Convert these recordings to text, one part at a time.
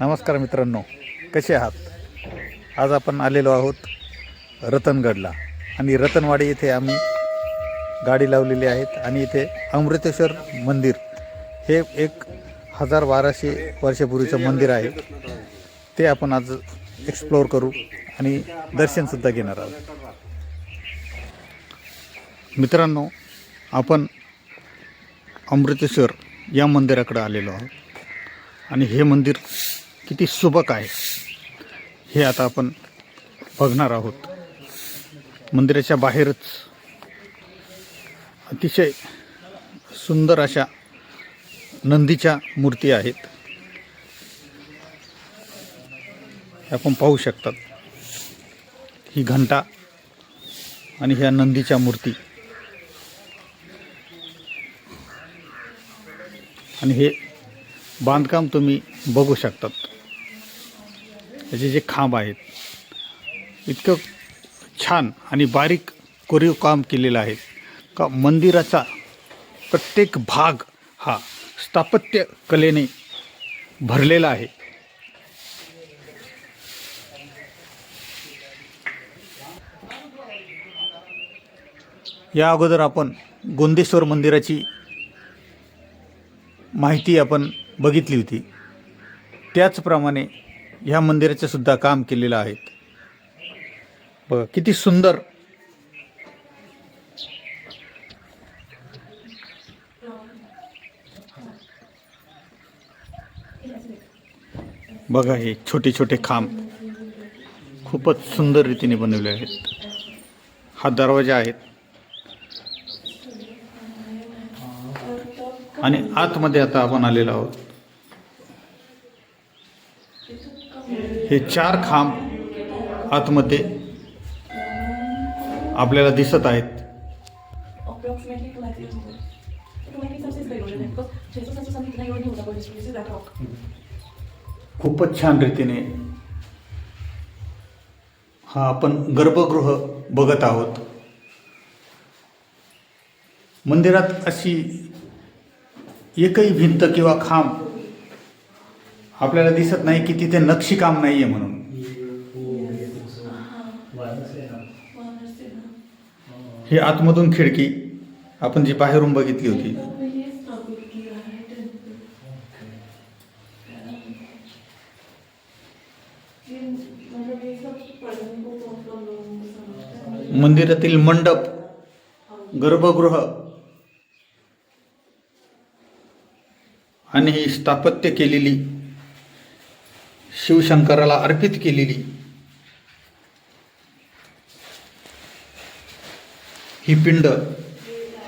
नमस्कार मित्रांनो कसे आहात? आज आपण आलेलो आहोत रतनगडला. आणि रतनवाडी येथे आम्ही गाडी लावलेली आहेत आणि इथे अमृतेश्वर मंदिर हे एक हजार बाराशे वर्षापूर्वीचं मंदिर आहे. ते आपण आज एक्सप्लोअर करू आणि दर्शनसुद्धा घेणार आहोत. मित्रांनो आपण अमृतेश्वर या मंदिराकडे आलेलो आहोत. आणि हे मंदिर किती सुबक आहे हे आता आपण बघणार आहोत. मंदिराच्या बाहेरच अतिशय सुंदर अशा नंदीच्या मूर्ती आहेत. हे आपण पाहू शकतात. ही घंटा आणि ह्या नंदीच्या मूर्ती. आणि हे बांधकाम तुम्ही बघू शकतात. याचे जे खांब आहेत इतकं छान आणि बारीक कोरीव काम केलेलं आहे. का मंदिराचा प्रत्येक भाग हा स्थापत्य कलेने भरलेला आहे. या अगोदर आपण गोंदेश्वर मंदिराची माहिती आपण बघितली होती. त्याचप्रमाणे ह्या मंदिराचे सुद्धा काम केलेलं आहे बघा किती सुंदर. बघा हे छोटे छोटे खांब. खूपच सुंदर रीतीने बनवले आहेत. हा दरवाजा आहेत आणि आतमध्ये आता आपण आलेलो आहोत. हे चार खांब आतमध्ये आपल्याला दिसत आहेत. खूपच छान रीतीने हा आपण गर्भगृह बघत आहोत. मंदिरात अशी एकही भिंत किंवा खांब आपल्याला दिसत नाही की तिथे नक्षीकाम नाही आहे म्हणून. ही आतमधून खिडकी आपण जी बाहेरून बघितली होती. मंदिरातील मंडप गर्भगृह आणि ही स्थापत्य केलेली शिवशंकराला अर्पित केलेली. ही पिंड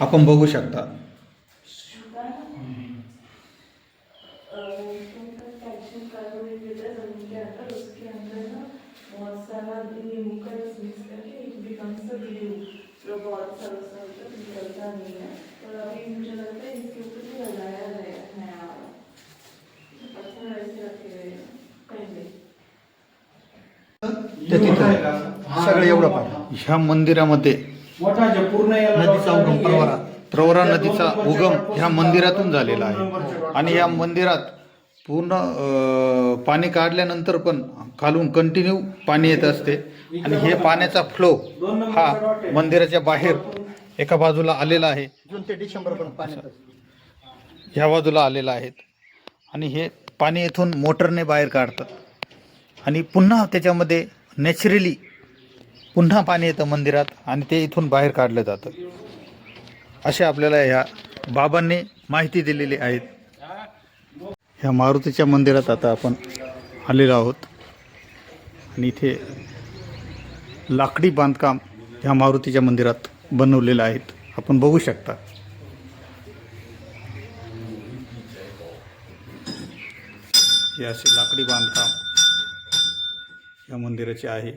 आपण बघू शकता. तो बहुत सारा होता है निकलता नहीं है और अभी मुझे लगता है इसके ऊपर भी लगाया ते तिथं सगळं एवढं पाहिजे ह्या मंदिरामध्ये मोठा जे पूर्ण याला नदीचा उगम प्रवरा प्रवरा नदीचा उगम ह्या मंदिरातून झालेला आहे. आणि या मंदिरात पूर्ण अं, पाणी काढल्यानंतर पण खालून कंटिन्यू पाणी येत असते. आणि हे पाण्याचा फ्लो हा मंदिराच्या बाहेर एका बाजूला आलेला आहे. जून ते डिसेंबर पर्यंत पाण्यात ह्या बाजूला आलेला आहेत आणि हे पाणी येथून मोटरने बाहेर काढतात. आणि पुन्हा त्याच्यामध्ये नॅचरली पुन्हा पाणी येतं मंदिरात आणि ते इथून बाहेर काढलं जातं. असे आपल्याला ह्या बाबांनी माहिती दिलेली आहेत. ह्या मारुतीच्या मंदिरात आता आपण आलेलो आहोत. आणि इथे लाकडी बांधकाम ह्या मारुतीच्या मंदिरात बनवलेलं आहेत. आपण बघू शकता. हे असे लाकडी बांधकाम या मंदिराचे आहे.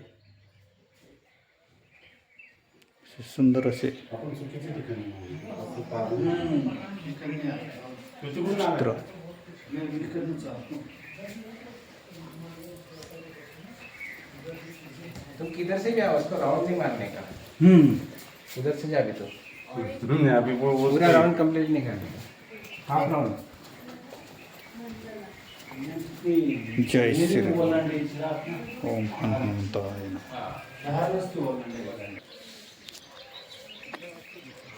सुंदर असे चित्र. तुम किधर से भी आओ? उसको राउंड नहीं मारने का. हम्म. उधर से जा भी तो अभी वो वो पूरा राउंड कंप्लीट नहीं करने का. हाफ़ राउंड जय श्रीराम ओम हनुमंताय नमः.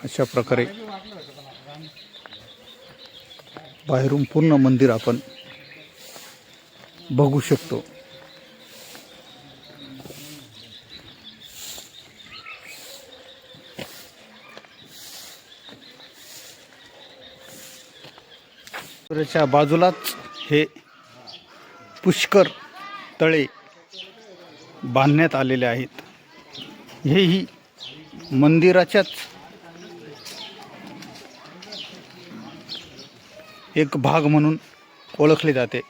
अशा प्रकारे बाहेरून पूर्ण मंदिर आपण बघू शकतो बाजूलाच हे पुष्कर तळे बांधण्यात आलेले आहेत. हेही मंदिराच्याच एक भाग म्हणून ओळखले जाते.